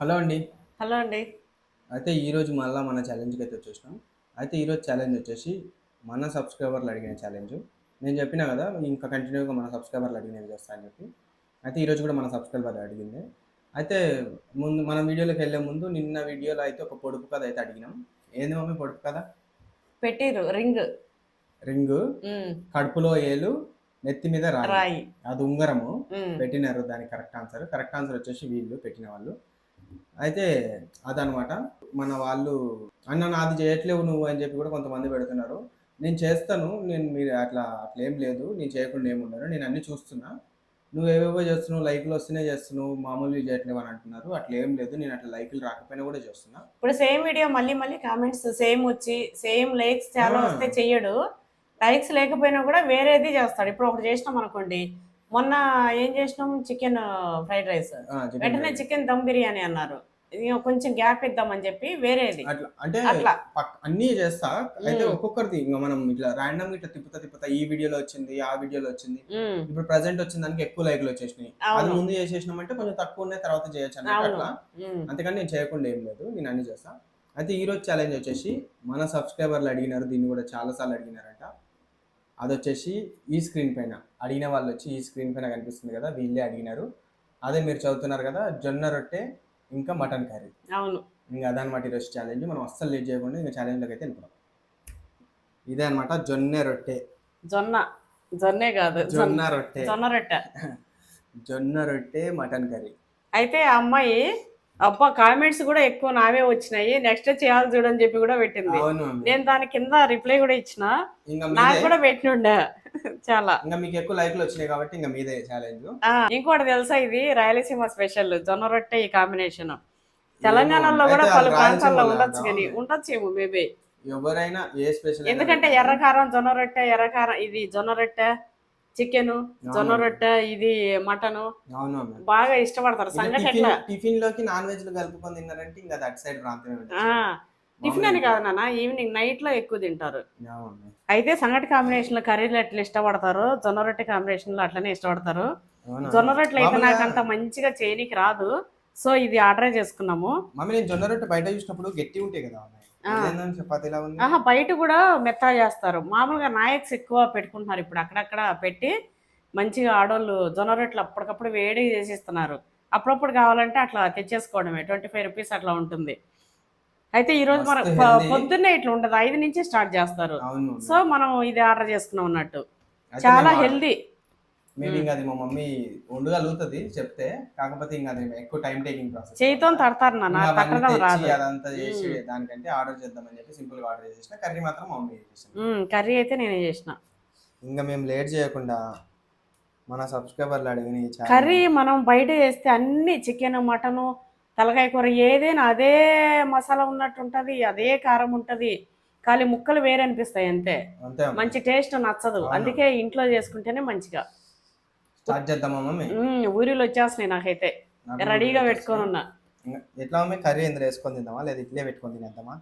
Hello అండి. Hello అండి. అయితే ఈరోజు మళ్ళీ మన ఛాలెంజ్కి అయితే వచ్చేసినాం. అయితే ఈరోజు ఛాలెంజ్ వచ్చేసి మన సబ్స్క్రైబర్లు అడిగిన ఛాలెంజ్ నేను చెప్పినా కదా ఇంకా కంటిన్యూగా మన సబ్స్క్రైబర్లు అడిగినవి చేస్తా అని చెప్పి. అయితే ఈరోజు కూడా మన సబ్స్క్రైబర్ అడిగింది. అయితే ముందు మన వీడియోలోకి వెళ్ళే ముందు నిన్న వీడియోలో అయితే ఒక పొడుపు కథ అయితే అడిగినాం. ఏంది మమ్మీ పొడుపు కథ? పెట్టిరు రింగ్. రింగు కడుపులో ఏలు నెత్తి మీద రాయి. అది ఉంగరము. పెట్టినారు దానికి కరెక్ట్ ఆన్సర్ కరెక్ట్ ఆన్సర్ వచ్చేసి వీళ్ళు పెట్టిన వాళ్ళు. అయితే అదనమాట. మన వాళ్ళు అన్న నాది చేయట్లేవు నువ్వు అని చెప్పి కూడా కొంతమంది పెడుతున్నారు. నేను చేస్తాను నేను మీరు అట్లా అట్లా ఏం లేదు నేను చేయకుండా ఏముండను నేను అన్ని చూస్తున్నా. నువ్వు ఏవేవో చేస్తున్నావు లైక్లు వస్తేనే చేస్తున్నావు మామూలుగా చేయట్లేవు అని అంటున్నారు. అట్లా ఏం లేదు నేను అట్లా లైక్లు రాకపోయినా కూడా చేస్తున్నా. ఇప్పుడు సేమ్ వీడియో మళ్ళీ మళ్ళీ కామెంట్స్ సేమ్ వచ్చి సేమ్ లైక్స్ చాలా. వస్తే చెయ్యడు. లైక్స్ లేకపోయినా కూడా వేరేది చేస్తాడు. ఇప్పుడు ఒకటి చేసినాం అనుకోండి మొన్న ఏం చేసినాం? Chicken fried rice. వెంటనే. చికెన్ దమ్ బిర్యానీ అన్నారు. కొంచెం గ్యాప్ ఇద్దామని చెప్పి వేరేది. అట్లా అంటే అట్లా. అన్నీ చేస్తా. అయితే. ఒక్కొక్కరిది ఇంకా మనం ఇట్లా ర్యాండమ్ ఇట్లా తిప్పుతా తిప్పుతా ఈ వీడియోలో వచ్చింది ఆ వీడియోలో వచ్చింది. ఇప్పుడు ప్రజెంట్ వచ్చిన దానికి ఎక్కువ లైక్లు వచ్చేసినాయి. అది ముందు చేసేసినామంటే కొంచెం తక్కువ ఉన్నాయి తర్వాత చేయొచ్చు అన్నట్టు అట్లా. అంతేకాని నేను చేయకుండా ఏం లేదు నేను అన్ని చేస్తా. అయితే ఈ రోజు ఛాలెంజ్ వచ్చేసి మన సబ్స్క్రైబర్లు అడిగినారు దీన్ని కూడా చాలా సార్లు అడిగినారంట. అది వచ్చేసి ఈ స్క్రీన్ పైన. అడిగిన వాళ్ళు వచ్చి ఈ స్క్రీన్ పైన కనిపిస్తుంది కదా వీళ్ళే అడిగినారు. అదే మీరు చదువుతున్నారు కదా జొన్న రొట్టె ఇంకా మటన్ కర్రీ. అవును. ఇంకా అదనమాట ఈరోజు ఛాలెంజ్ మనం అస్సలు లేట్ చేయకుండా ఇంకా ఛాలెంజ్లోకి అయితే వెళ్ళిపోదాం. ఇదే అనమాట జొన్న రొట్టె. జొన్న. జొన్నే కాదు. జొన్న రొట్టె. జొన్న రొట్టె. జొన్న రొట్టె మటన్ కర్రీ. అయితే ఆ అమ్మాయి అబ్బా కామెంట్స్ కూడా ఎక్కువ నావే వచ్చినాయి. నెక్స్ట్ చేయాలి చూడని చెప్పి కూడా పెట్టింది. నేను దాని కింద రిప్లై కూడా ఇచ్చిన. నాకు కూడా పెట్టినుండే. చాలా. ఇంకా మీకు ఎక్కువ లైక్లు వచ్చినాయి కాబట్టి ఇంకా మీదే ఛాలెంజ్ ఇంకోటి తెలుసా ఇది? రాయలసీమ స్పెషల్ జొన్న రొట్టె ఈ కాంబినేషన్ తెలంగాణలో కూడా పలు ప్రాంతాల్లో ఉండొచ్చు? కానీ ఉండొచ్చేమో మేబీ ఎవరైనా ఏ స్పెషల్ ఎందుకంటే ఎర్రకారం జొన్న రొట్టె ఎర్రకారం ఇది జొన్న రొట్టె చికెన్ జొన్న రొట్టె ఇది మటన్ అవును. బాగా ఇష్టపడతారు సంగటి టిఫిన్లోకి నాన్ వెజ్లు కలుపుకొని తిన్నారంటే ఇంకా అటు సైడ్ టిఫిన్ అని కాదు నాన్న ఈవినింగ్ నైట్లో ఎక్కువ తింటారు. అయితే సంగటి కాంబినేషన్లో కర్రీలు ఎట్లా ఇష్టపడతారు జొన్న రొట్టె కాంబినేషన్లో అట్లనే ఇష్టపడతారు? జొన్న రొట్టెలు అయితే నాకు అంత మంచిగా చేయనికి రాదు. సో ఇది ఆర్డర్ చేసుకున్నాము. మమ్మీ నేను జొన్న రొట్టె బయట చూసినప్పుడు గట్టి ఉంటాయి కదా ఆహా బయట కూడా మెత్తగా చేస్తారు. మామూలుగా నాయక్స్ ఎక్కువ పెట్టుకుంటున్నారు ఇప్పుడు. అక్కడక్కడ పెట్టి మంచిగా ఆడోళ్ళు జొన్న రొట్టెలు అప్పటికప్పుడు వేడిగా చేసిస్తున్నారు. అప్పుడప్పుడు కావాలంటే అట్లా తెచ్చేసుకోవడమే. ట్వంటీ ఫైవ్ రూపీస్ అట్లా ఉంటుంది. అయితే ఈ రోజు మనం మస్తు ప- healthy. పొద్దున్నే ఇట్లా ఉండదు. ఐదు నుంచి స్టార్ట్ చేస్తారు. సో మనం ఇది ఆర్డర్ చేసుకున్నాం అన్నట్టు. చాలా హెల్దీ. మేబీ ఇంకా అది మా మమ్మీ వండగలుగుతుంది చెప్తే కాకపోతే ఇంకా అది ఎక్కువ టైం టేకింగ్ ప్రాసెస్ చేయితో తడతారు అదంతా చేసి మ్మ్. దానికంటే ఆర్డర్ చేద్దామని చెప్పి సింపుల్గా ఆర్డర్ చేసేసిన. కర్రీ మాత్రం మా మమ్మీ మ్మ్, కర్రీ అయితే నేనే చేసిన. ఇంకా మేము లేట్ చేయకుండా మన సబ్స్క్రైబర్లు అడిగిన కర్రీ మనం బయట చేస్తే అన్ని చికెన్ మటను తలకాయ కూర ఏదైనా అదే మసాలా ఉన్నట్టు ఉంటది అదే కారం ఉంటది. ఖాళీ ముక్కలు వేరే అనిపిస్తాయి అంతే. మంచి టేస్ట్ నచ్చదు. అందుకే ఇంట్లో చేసుకుంటేనే మంచిగా. స్టార్ట్ చేద్దామా మమ్మీ? మ్మ్, ఊరిలో వచ్చేస్తున్నాయి నాకైతే. నాకు రెడీగా పెట్టుకొని ఉన్నా. ఎట్లా కర్రీ ఎందులో వేసుకొని తిందామా? లేదా ఇట్లే పెట్టుకొని తినేద్దామా?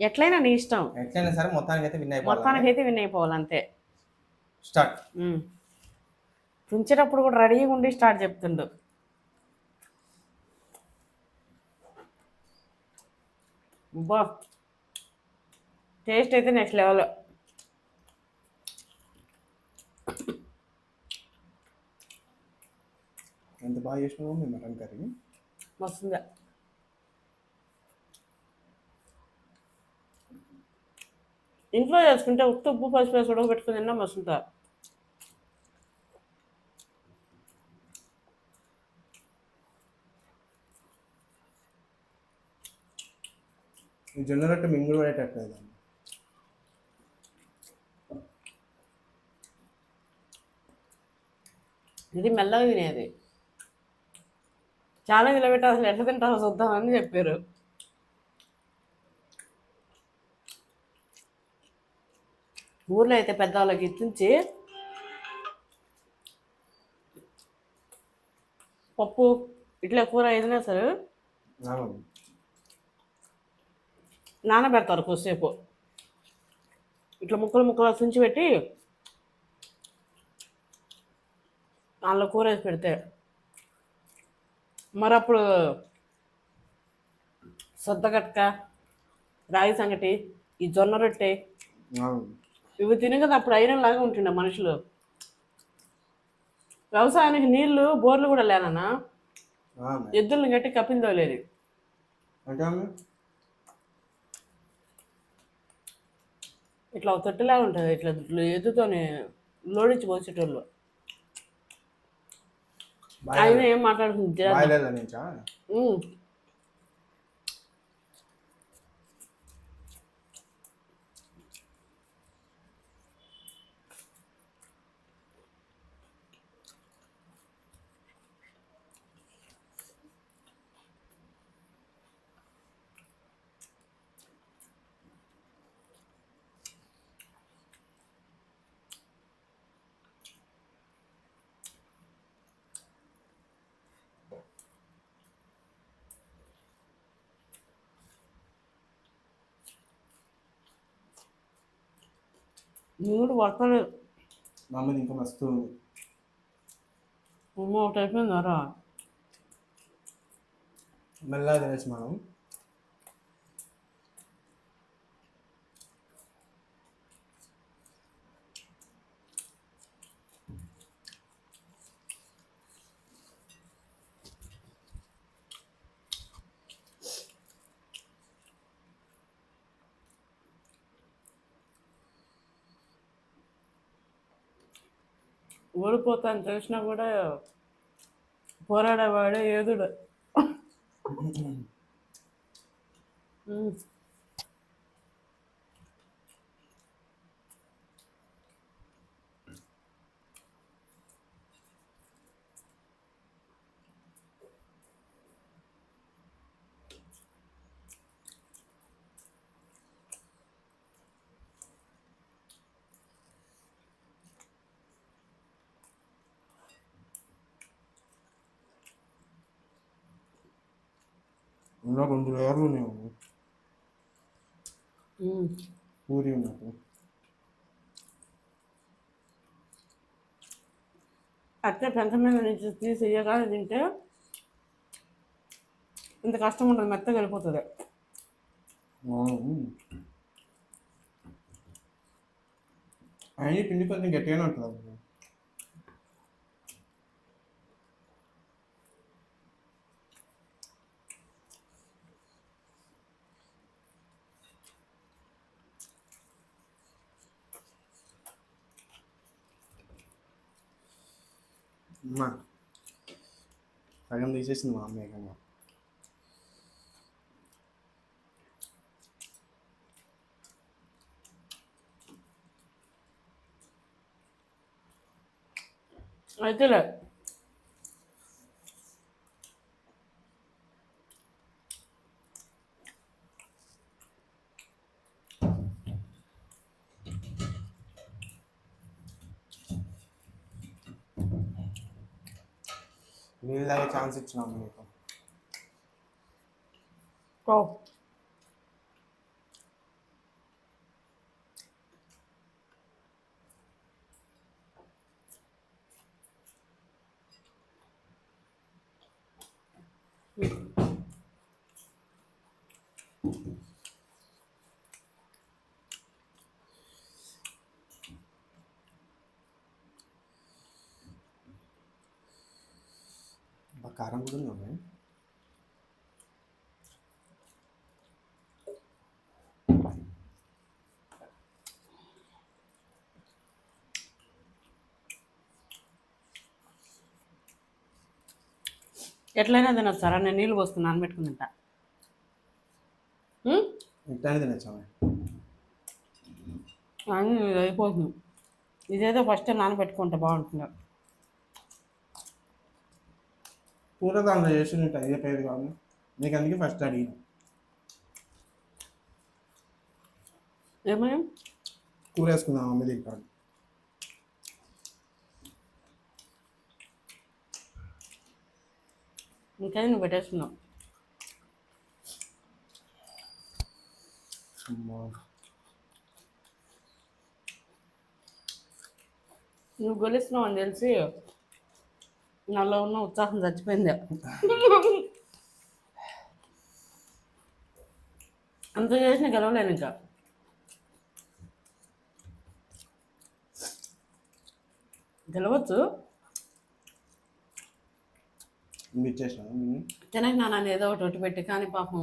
ఎట్లయినా నీ ఇష్టం. ఎట్లయినా సరే మొత్తానికి అయితే విన్ అయిపోవాలి? మొత్తానికి అయితే విన్ అయిపోవాలి అంతే. స్టార్ట్. తుంచేటప్పుడు కూడా రెడీగా ఉండి స్టార్ట్ చెప్తుండు. బా. టేస్ట్ అయితే నెక్స్ట్ లెవెల్. ఎంత బాగా చేసినావు మీ మటన్ కర్రీ వస్తుందా ఇంట్లో చేసుకుంటే ఉప్పు ఉప్పు పసుపు వేసి ఉడకబెట్టుకుని తిన్నా మస్తుందా? ఈ జొన్న రొట్టె మింగుడు పడేటట్లేదు ఇది మెల్లగా తినేది. చాలా నిలబెట్టి అసలు ఎట్లా తింటారో చూద్దామని చెప్పారు. ఊర్లో అయితే పెద్దవాళ్ళకి ఇచ్చించి పప్పు ఇట్లా కూర ఏదైనా సరే నానబెడతారు కొద్దిసేపు. ఇట్లా ముక్కలు ముక్కలు తుంచి పెట్టి దానిలో కూర వేసి పెడితే మరి అప్పుడు సొద్దగట్క రాగి సంగటి ఈ జొన్న రొట్టె. ఇవి తిని కదా అప్పుడు ఐరన్ లాగా ఉంటుండే మనుషులు. వ్యవసాయానికి నీళ్ళు బోర్లు కూడా లేనన్నా. ఎద్దుల్ని గట్టి కప్పిందో లేదు ఇట్లా తొట్టిలాగా ఉంటుంది. ఇట్లా ఎద్దుతోని లోడించి పోసేటోళ్ళు. ఆయన ఏం మాట్లాడుతుంది? నీళ్ళు పడతలేదు అమ్మది ఇంకా మస్తు ఉంది. అమ్మ ఒకటి అయిపోయిందారా మెల్లగా తినేసి మనం. ఓడిపోతాను తెలిసినా కూడా పోరాడేవాడే ఏదుడు. ఇంకా రెండు లేయర్లు ఉన్నాయి అమ్మ. ఉమ్. పూరి ఉన్నట్టు అట్టే పెంట మీద నుంచి తీసి ఇయ్యగానే తింటే ఇంత కష్టం ఉండదు మెత్తగా వెళ్ళిపోతుంది అయినా పిండి కొంచెం గట్టిగానే ఉంటుంది సగం తీసేసింది మా అమ్మ ఏకంగా అయితేలే నీళ్ళు తాగే ఛాన్స్ ఇచ్చినాము మీకు ఓ కారం కూడా ఉంది ఎట్లయినా తినొస్తారా నేను నీళ్ళు పోసుకుని నానబెట్టుకుని తింటా? ఇట్లానే తినచ్చు అయిపోతుంది. ఇదేదో ఫస్ట్ నానబెట్టుకుంటే బాగుంటుంది. కూర దాంట్లో చేసి అదే పేరు కాదు నీకు అందుకే ఫస్ట్ అడిగిన. ఏమయ్యా కూర వేసుకుందాం అమ్మ తింటాను ఇంకేది నువ్వు పెట్టేస్తున్నావు. నువ్వు గొలిస్తున్నావు అని తెలిసి నాలో ఉన్న ఉత్సాహం చచ్చిపోయింది. అంత చేసిన గెలవలేను ఇంకా. గెలవచ్చు. నాన్న ఏదో ఒకటి ఒట్టి పెట్టి కానీ పాపం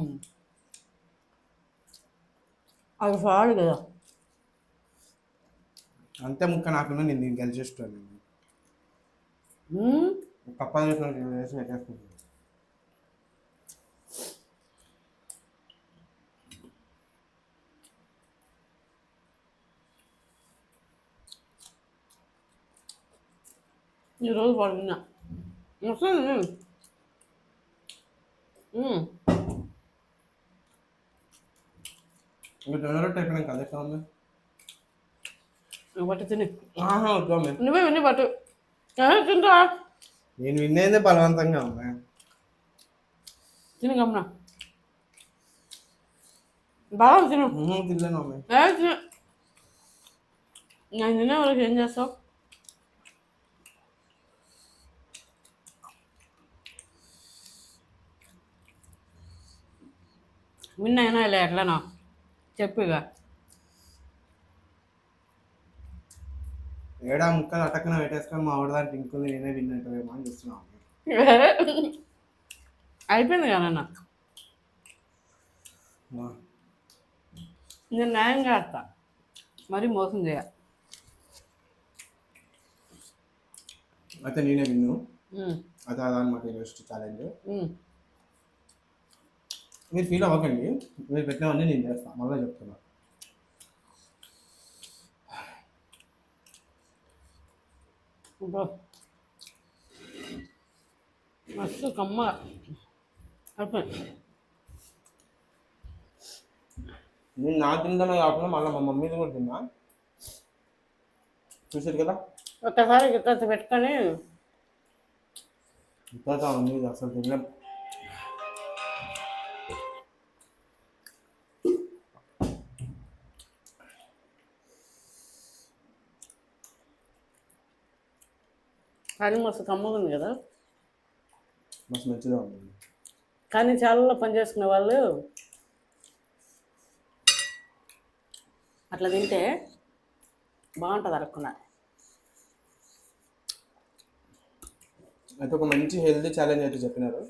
అది ఫాడు కదా. అంతే ముక్క నాకున్నా నేను గెలిచేస్తాను మ్మ్. కప్పలు చేసిన వేసి పెట్టేసుకుంటాను ఈరోజు పడుకున్నా వస్తుంది మ్మ్. ఇంకా జొన్న రొట్టె అయిపోయినాక అదే కావాలి నువ్వు పట్టు తిని ఆహా వద్దాం నువ్వే విని పట్టు ఏ, తింటా నేను విన్నైందే బలవంతంగా ఉన్నా తిని గమ్మున. బాగా తిను. తిన్నాను అమ్మాయి ఏ, తిను. నేను తినే వరకు ఏం చేస్తావు? విన్నైనా ఇలా ఎట్లనో? చెప్పు ఇక. ఏడా ముక్కలు అటక్కన పెట్టేసుకొని మా ఆవిడ దాంట్లో ఇంకొంది నేనే విన్నట్టువేమో అని చూస్తున్నాం. అయిపోయింది కదా నాన్న? నేను న్యాయంగా ఆడతా మరీ మోసం చేయ. అయితే నేనే విన్ను. అయితే అదనమాట నెక్స్ట్ ఛాలెంజ్. మీరు ఫీల్ అవ్వకండి. మీరు పెట్టినవన్నీ నేను చేస్తాను మళ్ళీ చెప్తున్నా. మస్తు కమ్మ. నేను నా తిందనే కాకుండా మళ్ళీ మా మమ్మీది కూడా తిన్నా. చూసారు కదా? ఒక్కసారి గిత్త పెట్టుకొని. ఇంకా మమ్మీ అసలు తినలేం. కానీ మస్తు కమ్మగా ఉంది కదా. మస్తు మంచిగా ఉంది. కానీ చాలా పని చేసుకునే వాళ్ళు అట్లా తింటే బాగుంటుంది అరక్కున. అయితే ఒక మంచి హెల్తీ ఛాలెంజ్ అయితే చెప్పినారు.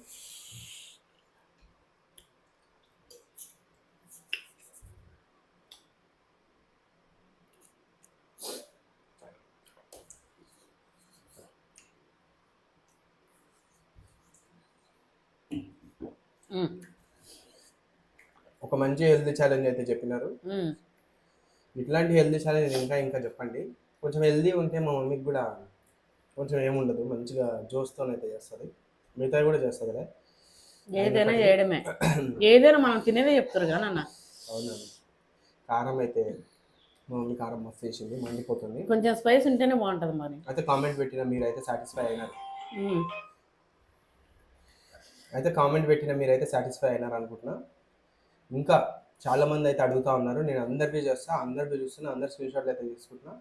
ఒక మంచి హెల్తీ ఛాలెంజ్ అయితే చెప్పినారు. ఇట్లాంటి హెల్తీ ఛాలెంజ్ ఇంకా ఇంకా చెప్పండి. కొంచెం హెల్తీ ఉంటే మా మమ్మీకి కూడా కొంచెం ఏముండదు. మంచిగా జోస్తోనైతే చేస్తుంది. మిగతావి కూడా చేస్తుంది ఏదైనా చేయడమే. ఏదైనా మనం తినేదే చెప్తారు కానీ అన్న అవునండి. కారం అయితే మా మమ్మీ కారం మస్తు వేసింది మండిపోతుంది. కొంచెం స్పైస్ ఉంటేనే బాగుంటుంది మరి. అయితే కామెంట్ పెట్టిన మీరైతే సాటిస్ఫై అయినారు. అయితే కామెంట్ పెట్టిన మీరైతే సాటిస్ఫై అయినారు అనుకుంటున్నా ఇంకా చాలామంది అయితే అడుగుతా ఉన్నారు. నేను అందరికీ చేస్తా అందరికీ చూస్తున్నా అందరి స్క్రీన్ షాట్లు అయితే తీసుకుంటున్నా.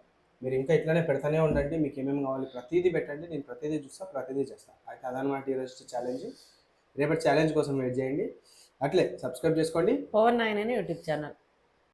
మీరు ఇంకా ఇట్లానే పెడతానే ఉండండి. మీకు ఏమేమి కావాలి ప్రతిదీ పెట్టండి. నేను ప్రతిదీ చూస్తా ప్రతిదీ చేస్తా. అయితే అదనమాట ఈరోజు ఛాలెంజ్. రేపటి ఛాలెంజ్ కోసం వెయిట్ చేయండి. అట్లే సబ్స్క్రైబ్ చేసుకోండి. పవన్ నాయన్ అని యూట్యూబ్ ఛానల్.